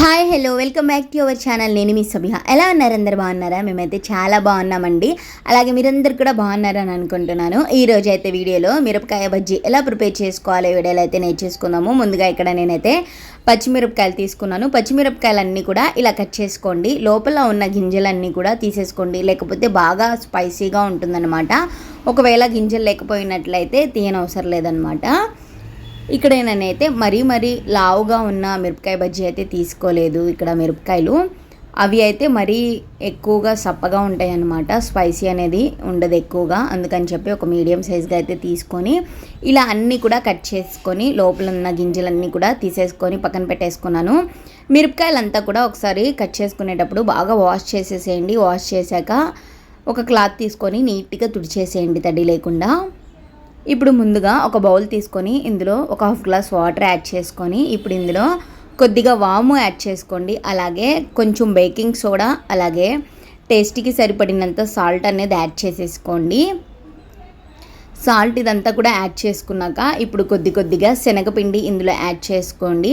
Hi hello welcome back to our channel నేను మీ సభ్య ఎలా ఉన్నారు అందరు? బాగున్నారా? మేమైతే చాలా బాగున్నామండి. అలాగే మీరందరు కూడా బాగున్నారని అనుకుంటున్నాను. ఈ రోజు అయితే వీడియోలో మిరపకాయ బజ్జీ ఎలా ప్రిపేర్ చేసుకోవాలో వీడియోలో అయితే నేర్చేసుకుందాము ముందుగా ఇక్కడ నేనైతే పచ్చిమిరపకాయలు తీసుకున్నాను. పచ్చిమిరపకాయలన్నీ కూడా ఇలా కట్ చేసుకోండి. లోపల ఉన్న గింజలన్నీ కూడా తీసేసుకోండి. లేకపోతే బాగా స్పైసీగా ఉంటుందన్నమాట. ఒకవేళ గింజలు లేకపోయినట్లయితే తీయనవసరం లేదనమాట ఇక్కడ నేనైతే మరీ మరీ లావుగా ఉన్న మిరపకాయ బజ్జీ అయితే తీసుకోలేదు ఇక్కడ మిరపకాయలు. అవి అయితే మరీ ఎక్కువగా సప్పగా ఉంటాయి అన్నమాట స్పైసీ అనేది ఉండదు ఎక్కువగా. అందుకని చెప్పి ఒక మీడియం సైజ్గా అయితే తీసుకొని ఇలా అన్నీ కూడా కట్ చేసుకొని లోపల ఉన్న గింజలన్నీ కూడా తీసేసుకొని పక్కన పెట్టేసుకున్నాను. మిరపకాయలంతా కూడా ఒకసారి కట్ చేసుకునేటప్పుడు బాగా వాష్ చేసేసేయండి. వాష్ చేశాక ఒక క్లాత్ తీసుకొని నీట్గా తుడిచేసేయండి తడి లేకుండా. ఇప్పుడు ముందుగా ఒక బౌల్ తీసుకొని ఇందులో ఒక హాఫ్ గ్లాస్ వాటర్ యాడ్ చేసుకొని ఇప్పుడు ఇందులో కొద్దిగా వాము యాడ్ చేసుకోండి. అలాగే కొంచెం బేకింగ్ సోడా అలాగే టేస్ట్కి సరిపడినంత సాల్ట్ అనేది యాడ్ చేసేసుకోండి. సాల్ట్ ఇదంతా కూడా యాడ్ చేసుకున్నాక ఇప్పుడు కొద్ది కొద్దిగా శనగపిండి ఇందులో యాడ్ చేసుకోండి.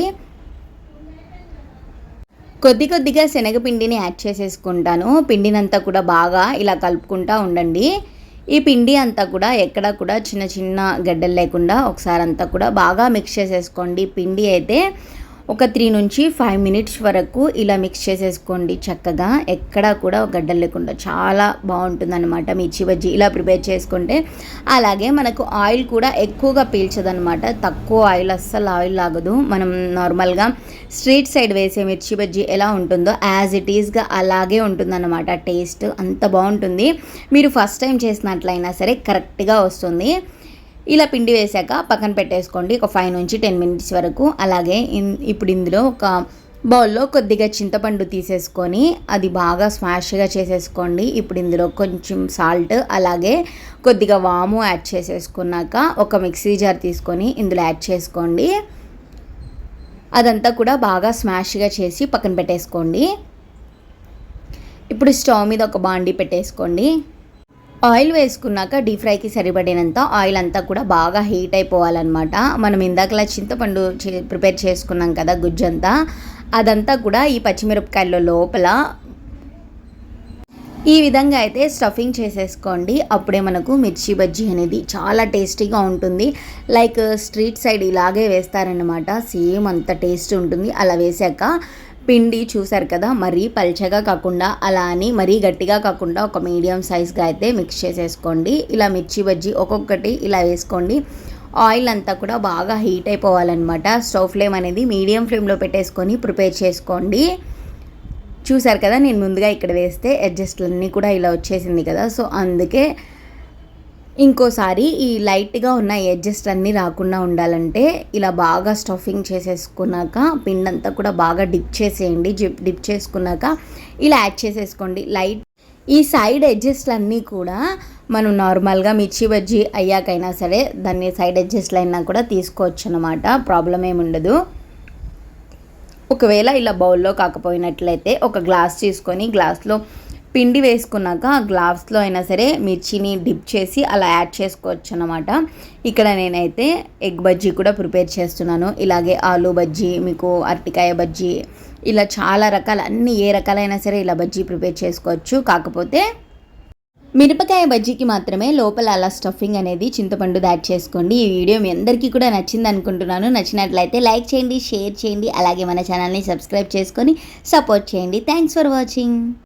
కొద్ది కొద్దిగా శనగపిండిని యాడ్ చేసేసుకుంటాను. పిండినంతా కూడా బాగా ఇలా కలుపుకుంటూ ఉండండి. ఈ పిండి అంతా కూడా ఎక్కడ కూడా చిన్న చిన్న గడ్డలు లేకుండా ఒకసారి అంతా కూడా బాగా మిక్స్ చేసేసుకోండి. పిండి అయితే ఒక త్రీ నుంచి ఫైవ్ మినిట్స్ వరకు ఇలా మిక్స్ చేసేసుకోండి చక్కగా. ఎక్కడా కూడా గడ్డలు లేకుండా చాలా బాగుంటుందన్నమాట మిర్చి బజ్జీ. ఇలా ప్రిపేర్ చేసుకుంటే అలాగే మనకు ఆయిల్ కూడా ఎక్కువగా పీల్చదనమాట తక్కువ ఆయిల్ అస్సలు ఆయిల్ లాగదు మనం నార్మల్గా స్ట్రీట్ సైడ్ వేసే మిర్చి బజ్జీ ఎలా ఉంటుందో యాజ్ ఇట్ ఈస్గా అలాగే ఉంటుందన్నమాట. టేస్ట్ అంత బాగుంటుంది. మీరు ఫస్ట్ టైం చేసినట్లయినా సరే కరెక్ట్గా వస్తుంది. ఇలా పిండి వేశాక పక్కన పెట్టేసుకోండి. ఒక ఫైవ్ నుంచి టెన్ మినిట్స్ వరకు. అలాగే ఇప్పుడు ఇందులో ఒక బౌల్లో కొద్దిగా చింతపండు తీసేసుకొని అది బాగా స్మాష్గా చేసేసుకోండి. ఇప్పుడు ఇందులో కొంచెం సాల్ట్ అలాగే కొద్దిగా వాము యాడ్ చేసేసుకున్నాక ఒక మిక్సీ జార్ తీసుకొని ఇందులో యాడ్ చేసుకోండి. అదంతా కూడా బాగా స్మాష్గా చేసి పక్కన పెట్టేసుకోండి. ఇప్పుడు స్టవ్ మీద ఒక బాండి పెట్టేసుకోండి. ఆయిల్ వేసుకున్నాక డీప్ ఫ్రైకి సరిపడినంత ఆయిల్ అంతా కూడా బాగా హీట్ అయిపోవాలన్నమాట. మనం ఇందాకలా చింతపండు ప్రిపేర్ చేసుకున్నాం కదా గుజ్జంతా. అదంతా కూడా ఈ పచ్చిమిరపకాయల లోపల. ఈ విధంగా అయితే స్టఫింగ్ చేసేసుకోండి. అప్పుడే మనకు మిర్చి బజ్జీ అనేది చాలా టేస్టీగా ఉంటుంది. లైక్ స్ట్రీట్ సైడ్ ఇలాగే వేస్తారనమాట సేమ్ అంత టేస్ట్ ఉంటుంది. అలా వేసాక పిండి చూసారు కదా మరీ పల్చగా కాకుండా అలా అని మరీ గట్టిగా కాకుండా ఒక మీడియం సైజ్గా అయితే మిక్స్ చేసేసుకోండి. ఇలా మిర్చి బజ్జీ ఒక్కొక్కటి ఇలా వేసుకోండి. ఆయిల్ అంతా కూడా బాగా హీట్ అయిపోవాలన్నమాట. స్టవ్ ఫ్లేమ్ అనేది మీడియం ఫ్లేమ్లో పెట్టేసుకొని ప్రిపేర్ చేసుకోండి. చూసారు కదా నేను ముందుగా ఇక్కడ వేస్తే అడ్జస్ట్లన్నీ కూడా ఇలా వచ్చేసింది కదా. సో అందుకే ఇంకోసారి ఈ లైట్గా ఉన్న ఎడ్జెస్ అన్నీ రాకుండా ఉండాలంటే ఇలా బాగా స్టఫింగ్ చేసేసుకున్నాక పిండి అంతా కూడా బాగా డిప్ చేసేయండి. డిప్ చేసుకున్నాక ఇలా యాడ్ చేసేసుకోండి. లైట్ ఈ సైడ్ ఎడ్జెస్ట్లు అన్నీ కూడా మనం నార్మల్గా మిర్చి బజ్జీ అయ్యాకైనా సరే దాన్ని సైడ్ అడ్జస్ట్లు అయినా కూడా తీసుకోవచ్చు అనమాట ప్రాబ్లం ఏముండదు ఒకవేళ ఇలా బౌల్లో కాకపోయినట్లయితే ఒక గ్లాస్ తీసుకొని గ్లాస్లో పిండి వేసుకున్నాక ఆ గ్లావ్స్లో అయినా సరే మిర్చిని డిప్ చేసి అలా యాడ్ చేసుకోవచ్చు అనమాట ఇక్కడ నేనైతే ఎగ్ బజ్జీ కూడా ప్రిపేర్ చేస్తున్నాను. ఇలాగే ఆలు బజ్జీ మీకు అరటికాయ బజ్జీ ఇలా చాలా రకాల అన్ని ఏ రకాలైనా సరే ఇలా బజ్జీ ప్రిపేర్ చేసుకోవచ్చు. కాకపోతే మిరపకాయ బజ్జీకి మాత్రమే లోపల అలా స్టఫింగ్ అనేది చింతపండు యాడ్ చేసుకోండి. ఈ వీడియో మీ అందరికీ కూడా నచ్చింది అనుకుంటున్నాను. నచ్చినట్లయితే లైక్ చేయండి షేర్ చేయండి. అలాగే మన ఛానల్ని సబ్స్క్రైబ్ చేసుకొని సపోర్ట్ చేయండి. Thanks for watching.